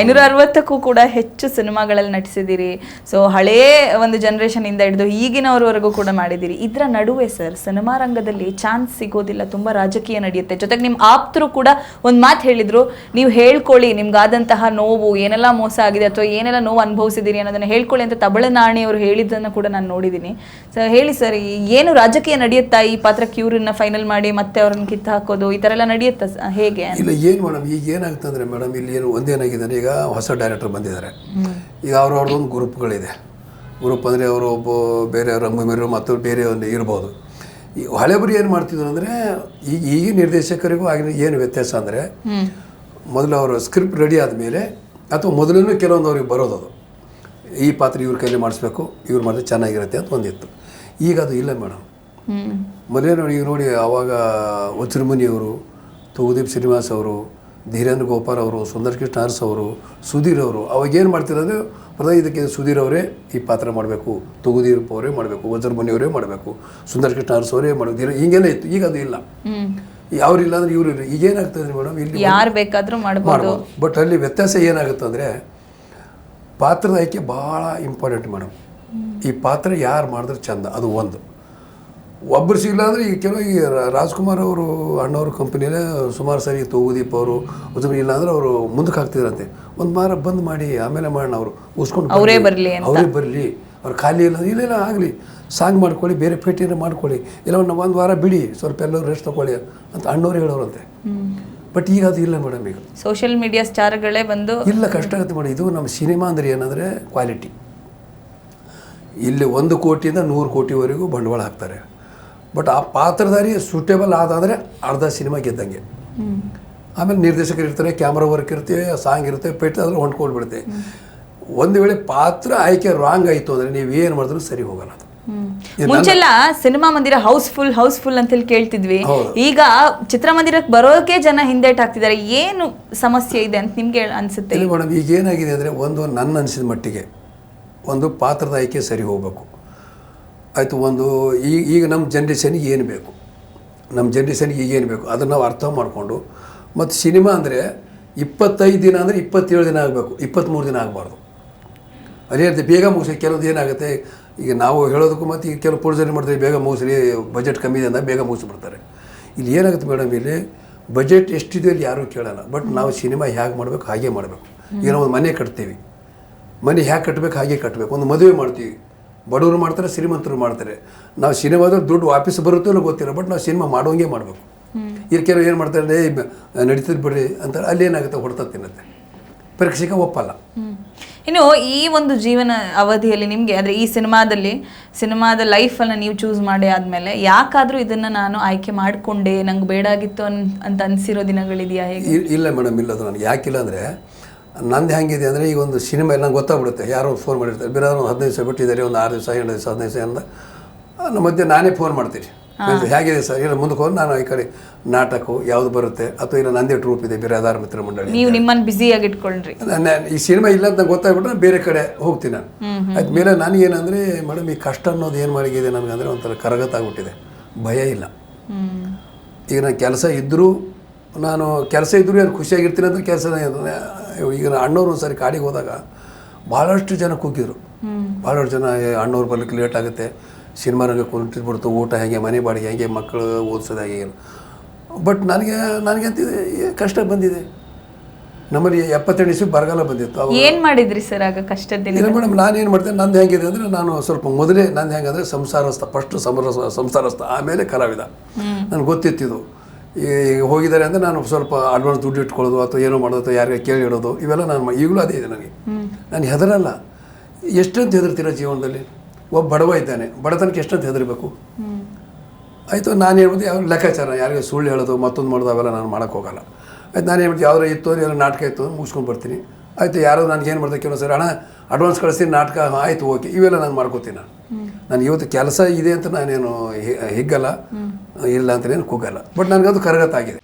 ಐನೂರ ಅರವತ್ತಕ್ಕೂ ಕೂಡ ಹೆಚ್ಚು ಸಿನಿಮಾಗಳಲ್ಲಿ ನಟಿಸಿದ್ದೀರಿ. ಸೊ ಹಳೇ ಒಂದು ಜನರೇಷನ್ ಇಂದ ಹಿಡಿದು ಈಗಿನವರವರೆಗೂ ಕೂಡ ಮಾಡಿದ್ದೀರಿ. ಇದರ ನಡುವೆ ಸರ್ ಸಿನಿಮಾ ರಂಗದಲ್ಲಿ ಚಾನ್ಸ್ ಸಿಗೋದಿಲ್ಲ ತುಂಬಾ ರಾಜಕೀಯ ನಡೆಯುತ್ತೆ. ಜೊತೆಗೆ ನಿಮ್ಮ ಆಪ್ತರು ಕೂಡ ಒಂದು ಮಾತು ಹೇಳಿದ್ರು ನೀವು ಹೇಳ್ಕೊಳ್ಳಿ ನಿಮ್ಗಾದಂತಹ ನೋವು ಏನೆಲ್ಲ ಮೋಸ ಆಗಿದೆ ಅಥವಾ ಏನೆಲ್ಲ ನೋವು ಅನುಭವಿಸಿದ್ದೀರಿ ಅನ್ನೋದನ್ನ ಹೇಳ್ಕೊಳ್ಳಿ ಅಂತ ತಬಳನಾಣಿ ಅವರು ಹೇಳಿದ್ದನ್ನು ಕೂಡ ನಾನು ನೋಡಿದ್ದೀನಿ. ಸೊ ಹೇಳಿ ಸರ್ ಏನು ರಾಜಕೀಯ ನಡೆಯುತ್ತಾ? ಈ ಪಾತ್ರಕ್ಕೆ ಇವ್ರನ್ನ ಫೈನಲ್ ಮಾಡಿ ಮತ್ತೆ ಅವ್ರನ್ನ ಕಿತ್ತು ಹಾಕೋದು ಈ ಥರ ಎಲ್ಲ ನಡೆಯುತ್ತಾ ಹೇಗೆ ಇಲ್ಲ ಏನು ಮೇಡಮ್ ಈಗ ಏನಾಗುತ್ತೆ ಅಂದರೆ ಮೇಡಮ್ ಇಲ್ಲಿ ಏನು ಒಂದೇನಾಗಿದೆ ಅಂದ್ರೆ ಈಗ ಹೊಸ ಡೈರೆಕ್ಟರ್ ಬಂದಿದ್ದಾರೆ. ಈಗ ಅವ್ರವ್ರದ್ದೊಂದು ಗ್ರೂಪ್ಗಳಿದೆ. ಗ್ರೂಪ್ ಅಂದರೆ ಅವರು ಒಬ್ಬ ಬೇರೆ ರಂಗಭೂಮಿರು ಮತ್ತು ಬೇರೆ ಒಂದು ಇರ್ಬೋದು. ಈ ಹಳೆಬರು ಏನು ಮಾಡ್ತಿದ್ರು ಅಂದರೆ ಈಗ ಈಗಿನ ನಿರ್ದೇಶಕರಿಗೂ ಆಗಿನ ಏನು ವ್ಯತ್ಯಾಸ ಅಂದರೆ ಮೊದಲು ಅವರು ಸ್ಕ್ರಿಪ್ಟ್ ರೆಡಿ ಆದಮೇಲೆ ಅಥವಾ ಮೊದಲೂ ಕೆಲವೊಂದು ಅವ್ರಿಗೆ ಬರೋದು ಅದು. ಈ ಪಾತ್ರ ಇವ್ರ ಕೈಲಿ ಮಾಡಿಸ್ಬೇಕು ಇವ್ರು ಮಾಡಿದ್ರೆ ಚೆನ್ನಾಗಿರುತ್ತೆ ಅಂತ ಒಂದಿತ್ತು. ಈಗ ಅದು ಇಲ್ಲ ಮೇಡಮ್. ಮೊದಲೇ ನೋಡಿ ಈಗ ನೋಡಿ ಆವಾಗ ವಜ್ರಮುನಿಯವರು ತೂಗುದೀಪ್ ಶ್ರೀನಿವಾಸ್ ಅವರು ಧೀರೇಂದ್ರ ಗೋಪಾಲ್ ಅವರು ಸುಂದರ್ ಕೃಷ್ಣ ಅರಸ್ ಅವರು ಸುಧೀರ್ ಅವರು ಅವಾಗ ಏನು ಮಾಡ್ತಿರೋದು ಪ್ರಧಾನ ಇದಕ್ಕೆ ಸುಧೀರ್ ಅವರೇ ಈ ಪಾತ್ರ ಮಾಡಬೇಕು ತೂಗುದೀಪ್ ಅವರೇ ಮಾಡಬೇಕು ವಜ್ರಮುನಿಯವರೇ ಮಾಡಬೇಕು ಸುಂದರ್ ಕೃಷ್ಣ ಅರಸ್ ಅವರೇ ಮಾಡಬೇಕು. ಹಿಂಗೆಲ್ಲ ಇತ್ತು ಈಗ ಅದು ಇಲ್ಲ. ಹ್ಮ್. ಯಾವ್ರಿಲ್ಲ ಅಂದ್ರೆ ಇವರು ಇಲ್ಲ ಈಗ ಏನಾಗ್ತದೆ ಮೇಡಮ್? ಇಲ್ಲಿ ಯಾರು ಬೇಕಾದರೂ ಮಾಡ್ಬೋದು. ಬಟ್ ಅಲ್ಲಿ ವ್ಯತ್ಯಾಸ ಏನಾಗುತ್ತೆ ಅಂದರೆ ಪಾತ್ರದ ಆಯ್ಕೆ ಭಾಳ ಇಂಪಾರ್ಟೆಂಟ್ ಮೇಡಮ್. ಈ ಪಾತ್ರ ಯಾರು ಮಾಡಿದ್ರೆ ಚಂದ ಅದು ಒಂದು. ಒಬ್ಬರು ಸಿಗಲ್ಲ ಅಂದರೆ ಈ ಕೆಲವು ಈ ರಾಜ್ಕುಮಾರ್ ಅವರು ಅಣ್ಣವ್ರ ಕಂಪ್ನಿಯಲ್ಲೇ ಸುಮಾರು ಸರಿ ತೂಗುದೀಪ್ ಅವರು ಉದ್ಯಮ ಇಲ್ಲ ಅಂದರೆ ಅವರು ಮುಂದಕ್ಕೆ ಹಾಕ್ತಿದ್ರಂತೆ. ಒಂದು ವಾರ ಬಂದ್ ಮಾಡಿ ಆಮೇಲೆ ಮಾಡೋಣ ಅವರು. ಉಸ್ಕೊಂಡು ಅವರೇ ಬರಲಿ. ಅವರೇ ಬರಲಿ. ಅವ್ರು ಖಾಲಿ ಇಲ್ಲ ಇಲ್ಲ ಇಲ್ಲ ಆಗಲಿ. ಸಾಂಗ್ ಮಾಡ್ಕೊಳ್ಳಿ ಬೇರೆ ಪೇಟಿನ ಮಾಡ್ಕೊಳ್ಳಿ. ಇಲ್ಲ ಒಂದು ಒಂದು ವಾರ ಬಿಡಿ ಸ್ವಲ್ಪ ಎಲ್ಲರೂ ರೆಸ್ಟ್ ತಗೊಳ್ಳಿ ಅಂತ ಅಣ್ಣವ್ರು ಹೇಳೋರಂತೆ. ಬಟ್ ಈಗ ಅದು ಇಲ್ಲ ಮೇಡಮ್ ಈಗ. ಸೋಷಿಯಲ್ ಮೀಡಿಯಾ ಸ್ಟಾರ್ಗಳೇ ಬಂದು ಇಲ್ಲ ಕಷ್ಟ ಆಗುತ್ತೆ ಮೇಡಮ್ ಇದು ನಮ್ಮ ಸಿನಿಮಾ ಅಂದರೆ ಏನಂದರೆ ಕ್ವಾಲಿಟಿ ಇಲ್ಲಿ ಒಂದು ಕೋಟಿಯಿಂದ ನೂರು ಕೋಟಿವರೆಗೂ ಬಂಡವಾಳ ಹಾಕ್ತಾರೆ. ಬಟ್ ಆ ಪಾತ್ರಧಾರಿ ಸೂಟೇಬಲ್ ಆದಾದರೆ ಅರ್ಧ ಸಿನಿಮಾ ಗೆದ್ದಂಗೆ. ಆಮೇಲೆ ನಿರ್ದೇಶಕರು ಇರ್ತಾರೆ ಕ್ಯಾಮ್ರಾ ವರ್ಕ್ ಇರುತ್ತೆ ಸಾಂಗ್ ಇರುತ್ತೆ ಪೆಟ್ಟು ಅದ್ರ ಹೊಂದ್ಕೊಂಡು ಬಿಡುತ್ತೆ ಒಂದು ವೇಳೆ ಪಾತ್ರ ಆಯ್ಕೆ ರಾಂಗ್ ಆಯಿತು ಅಂದರೆ ನೀವು ಏನು ಮಾಡಿದ್ರು ಸರಿ ಹೋಗಲ್ಲ ಅದು. ಮುಂಚೆಲ್ಲ ಸಿನಿಮಾ ಮಂದಿರ ಹೌಸ್ಫುಲ್ ಹೌಸ್ಫುಲ್ ಅಂತ ಹೇಳಿ ಕೇಳ್ತಿದ್ವಿ. ಈಗ ಚಿತ್ರಮಂದಿರಕ್ಕೆ ಬರೋಕೆ ಜನ ಹಿಂದೇಟ್ ಹಾಕ್ತಿದ್ದಾರೆ ಏನು ಸಮಸ್ಯೆ ಇದೆ ಅಂತ ನಿಮ್ಗೆ ಅನ್ಸುತ್ತೆ? ಮೇಡಮ್ ಈಗ ಏನಾಗಿದೆ ಅಂದರೆ ಒಂದು ನನ್ನ ಅನಿಸಿದ ಮಟ್ಟಿಗೆ ಒಂದು ಪಾತ್ರದ ಆಯ್ಕೆ ಸರಿ ಹೋಗಬೇಕು. ಆಯಿತು, ಒಂದು ಈಗ ಈಗ ನಮ್ಮ ಜನ್ರೇಷನ್ಗೆ ಏನು ಬೇಕು? ನಮ್ಮ ಜನ್ರೇಷನ್ಗೆ ಈಗ ಏನು ಬೇಕು? ಅದನ್ನು ನಾವು ಅರ್ಥ ಮಾಡಿಕೊಂಡು, ಮತ್ತು ಸಿನಿಮಾ ಅಂದರೆ ಇಪ್ಪತ್ತೈದು ದಿನ ಅಂದರೆ ಇಪ್ಪತ್ತೇಳು ದಿನ ಆಗಬೇಕು ಇಪ್ಪತ್ತ್ಮೂರು ದಿನ ಆಗಬಾರ್ದು. ಅದೇ ರೀತಿ ಬೇಗ ಮುಗಿಸಿ, ಕೆಲವೊಂದು ಏನಾಗುತ್ತೆ, ಈಗ ನಾವು ಹೇಳೋದಕ್ಕೂ ಮತ್ತು ಈಗ ಕೆಲವು ಏನು ಮಾಡ್ತಾರೆ, ಬೇಗ ಮುಗಿಸ್ರಿ ಬಜೆಟ್ ಕಮ್ಮಿ ಇದೆ ಅಂದಾಗ ಬೇಗ ಮುಗಿಸ್ಬಿಡ್ತಾರೆ ಇಲ್ಲಿ ಏನಾಗುತ್ತೆ ಮೇಡಮ್ ಇಲ್ಲಿ ಬಜೆಟ್ ಎಷ್ಟಿದೆ ಅಲ್ಲಿ ಯಾರೂ ಕೇಳಲ್ಲ ಬಟ್ ನಾವು ಸಿನಿಮಾ ಹೇಗೆ ಮಾಡಬೇಕು, ಹಾಗೆ ಮಾಡಬೇಕು. ಈಗ ನಾವು ಒಂದು ಮನೆ ಕಟ್ತೀವಿ. ಮನೆ ಹೇಗೆ ಕಟ್ಟಬೇಕು ಹಾಗೆ ಕಟ್ಟಬೇಕು ಒಂದು ಮದುವೆ ಮಾಡ್ತೀವಿ. ಬಡವರು ಮಾಡ್ತಾರೆ ಶ್ರೀಮಂತರು ಮಾಡ್ತಾರೆ. ನಾವು ಸಿನಿಮಾದಲ್ಲಿ ದುಡ್ಡು ವಾಪಸ್ ಬರುತ್ತೋ ಇಲ್ಲೋ ಗೊತ್ತಿಲ್ಲ ಬಟ್ ನಾವು ಸಿನಿಮಾ ಮಾಡೋಂಗೆ ಮಾಡಬೇಕು. ಇಲ್ಲಿ ಕೆಲವರು ಏನು ಮಾಡ್ತಾರೆ ನಡೀತದೆ ಬಿಡ್ರಿ ಅಂತ ಅಲ್ಲಿ ಏನಾಗುತ್ತೆ ಹೊಡ್ತಾ ತಿನ್ನುತ್ತೆ. ಪರೀಕ್ಷೆಗೆ ಒಪ್ಪಲ್ಲ. ಇನ್ನು ಈ ಒಂದು ಜೀವನ ಅವಧಿಯಲ್ಲಿ ನಿಮಗೆ ಅಂದ್ರೆ ಈ ಸಿನಿಮಾದಲ್ಲಿ ಸಿನಿಮಾದ ಲೈಫನ್ನು ನೀವು ಚೂಸ್ ಮಾಡಿ ಆದಮೇಲೆ ಯಾಕಾದರೂ ಇದನ್ನ ನಾನು ಆಯ್ಕೆ ಮಾಡ್ಕೊಂಡೆ ನಂಗೆ ಬೇಡಾಗಿತ್ತು ಅನ್ ಅಂತ ಅನ್ಸಿರೋ ದಿನಗಳಿದೆಯಾ ಹೇಗೆ? ಇಲ್ಲ ಮೇಡಮ್ ಇಲ್ಲ ಅದು ನನಗೆ ಯಾಕಿಲ್ಲ ಅಂದರೆ ನಂದು ಹೆಂಗಿದೆ ಅಂದರೆ ಈಗ ಒಂದು ಸಿನಿಮಾ ಎಲ್ಲ ಗೊತ್ತಾಗ್ಬಿಡುತ್ತೆ. ಯಾರೋ ಫೋನ್ ಮಾಡಿರ್ತಾರೆ. ಬೇರೆ ಒಂದು ಹದಿನೈದು ದಿವಸ ಬಿಟ್ಟಿದ್ದಾರೆ ಒಂದು ಆರು ದಿವಸ ಎರಡು ದಿವಸ ಹದಿನೈದು ದಿವಸ ಅಂದ ನಮ್ಮ ಮಧ್ಯೆ ನಾನೇ ಫೋನ್ ಮಾಡ್ತೀನಿ. ಹೇಗಿದೆ ಸರ್? ಇಲ್ಲ ಮುಂದಕ್ಕೆ ಹೋಗಿ ನಾನು ಈ ಕಡೆ ನಾಟಕ ಯಾವ್ದು ಬರುತ್ತೆ? ಅಥವಾ ಇಲ್ಲ ನಂದೇ ಟ್ರೂಪ್ ಇದೆ ಬೇರೆ ಆಧಾರ ಮಿತ್ರ ಮಂಡಳಿ ನೀವು ನಿಮ್ಮನ್ನ ಬ್ಯುಸಿಯಾಗಿ ಇಟ್ಕೊಂಡ್ರಿ ಈ ಸಿನಿಮಾ ಇಲ್ಲ ಅಂತ ಗೊತ್ತಾಗ್ಬಿಟ್ರೆ ಬೇರೆ ಕಡೆ ಹೋಗ್ತೀನಿ ನಾನು. ಆಯ್ತು ಮೇಲೆ ನನಗೇನಂದರೆ ಮೇಡಮ್ ಈ ಕಷ್ಟ ಅನ್ನೋದು ಏನು ಮಾಡಿಗಿದೆ ನನಗಂದರೆ ಒಂಥರ ಕರಗತ್ತಾಗ್ಬಿಟ್ಟಿದೆ ಭಯ ಇಲ್ಲ. ಈಗ ನಾನು ಕೆಲಸ ಇದ್ದರೂ ನಾನು ಕೆಲಸ ಇದ್ದರೂ ಏನು ಖುಷಿಯಾಗಿರ್ತೀನಿ ಅಂದ್ರೆ ಕೆಲಸ ಈಗ ಅಣ್ಣವರು ಅಣ್ಣವ್ರು ಒಂದು ಸಾರಿ ಕಾಡಿಗೆ ಹೋದಾಗ ಭಾಳಷ್ಟು ಜನ ಕೂಗಿದ್ರು. ಭಾಳಷ್ಟು ಜನ ಅಣ್ಣವ್ರು ಬರ್ಲಿಕ್ಕೆ ಲೇಟ್ ಆಗುತ್ತೆ. ಸಿನಿಮಾ ರಂಗ ಕುಂಟಿದ್ಬಿಡ್ತು ಊಟ ಹೇಗೆ ಮನೆ ಬಾಡಿಗೆ ಹೇಗೆ ಮಕ್ಕಳು ಓದಿಸೋದು ಹೇಗೆ ಬಟ್ ನನಗೆ ನನಗೆ ಅಂತಿದೆ ಕಷ್ಟ ಬಂದಿದೆ. ನಮ್ಮಲ್ಲಿ ಎಪ್ಪತ್ತೆಂಟು ಇಸ್ವಿ ಬರಗಾಲ ಬಂದಿತ್ತು. ಏನು ಮಾಡಿದ್ರಿ ಸರ್ ಆಗ ಕಷ್ಟದಲ್ಲಿ ಇಲ್ಲ ಮೇಡಮ್ ನಾನು ಏನು ಮಾಡ್ತೇನೆ ನಂದು ಹೆಂಗಿದೆ ಅಂದರೆ ನಾನು ಸ್ವಲ್ಪ ಮೊದಲೇ ನಂದು ಹೆಂಗಂದರೆ ಸಂಸಾರಸ್ಥ ಫಸ್ಟ್ ಸಮರ ಸಂಸಾರಸ್ಥ ಆಮೇಲೆ ಕಲಾವಿದ. ನನಗೆ ಗೊತ್ತಿತ್ತಿದು ಈಗ ಹೋಗಿದ್ದಾರೆ ಅಂದರೆ ನಾನು ಸ್ವಲ್ಪ ಅಡ್ವಾನ್ಸ್ ದುಡ್ಡು ಇಟ್ಕೊಳ್ಳೋದು ಅಥವಾ ಏನೋ ಮಾಡೋದು ಅಥವಾ ಯಾರಿಗೆ ಕೇಳಿ ಇಡೋದು ಇವೆಲ್ಲ ನಾನು ಈಗಲೂ ಅದೇ ಇದೆ ನನಗೆ. ನಾನು ಹೆದರಲ್ಲ. ಎಷ್ಟಂತ ಹೆದರ್ತೀರ ಜೀವನದಲ್ಲಿ? ಒಬ್ಬ ಬಡವ ಇದ್ದಾನೆ. ಬಡತನಕ್ಕೆ ಎಷ್ಟಂತ ಹೆದರಬೇಕು? ಆಯಿತು, ನಾನು ಹೇಳ್ಬೋದು ಯಾವ ಲೆಕ್ಕಾಚಾರ? ಯಾರಿಗೆ ಸುಳ್ಳು ಹೇಳೋದು, ಮತ್ತೊಂದು ಮಾಡೋದು ಅವೆಲ್ಲ ನಾನು ಮಾಡೋಕ್ಕೆ ಹೋಗಲ್ಲ. ಆಯ್ತು, ನಾನು ಹೇಳ್ಬಿಟ್ಟು ಯಾವ್ದಾರ ಇತ್ತು ಅಂದರೆ ನಾಟಕ ಇತ್ತು ಮುಗಿಸ್ಕೊಂಡು ಬರ್ತೀನಿ. ಆಯಿತು ಯಾರೋ ನನಗೆ ಏನು ಮಾಡ್ತಾರೆ ಕೆಲವು ಸರಿ ಹಣ ಅಡ್ವಾನ್ಸ್ ಕಳಿಸಿ ನಾಟಕ ಆಯಿತು ಓಕೆ. ಇವೆಲ್ಲ ನಾನು ಮಾಡ್ಕೋತೀನಿ ನಾನು. ನಾನು ಇವತ್ತು ಕೆಲಸ ಇದೆ ಅಂತ ನಾನೇನು ಹಿಗ್ಗಲ್ಲ ಇಲ್ಲ ಏನು ಕುಗ್ಗಲ್ಲ ಬಟ್ ನನಗದು ಕರಗತ್ತಾಗಿದೆ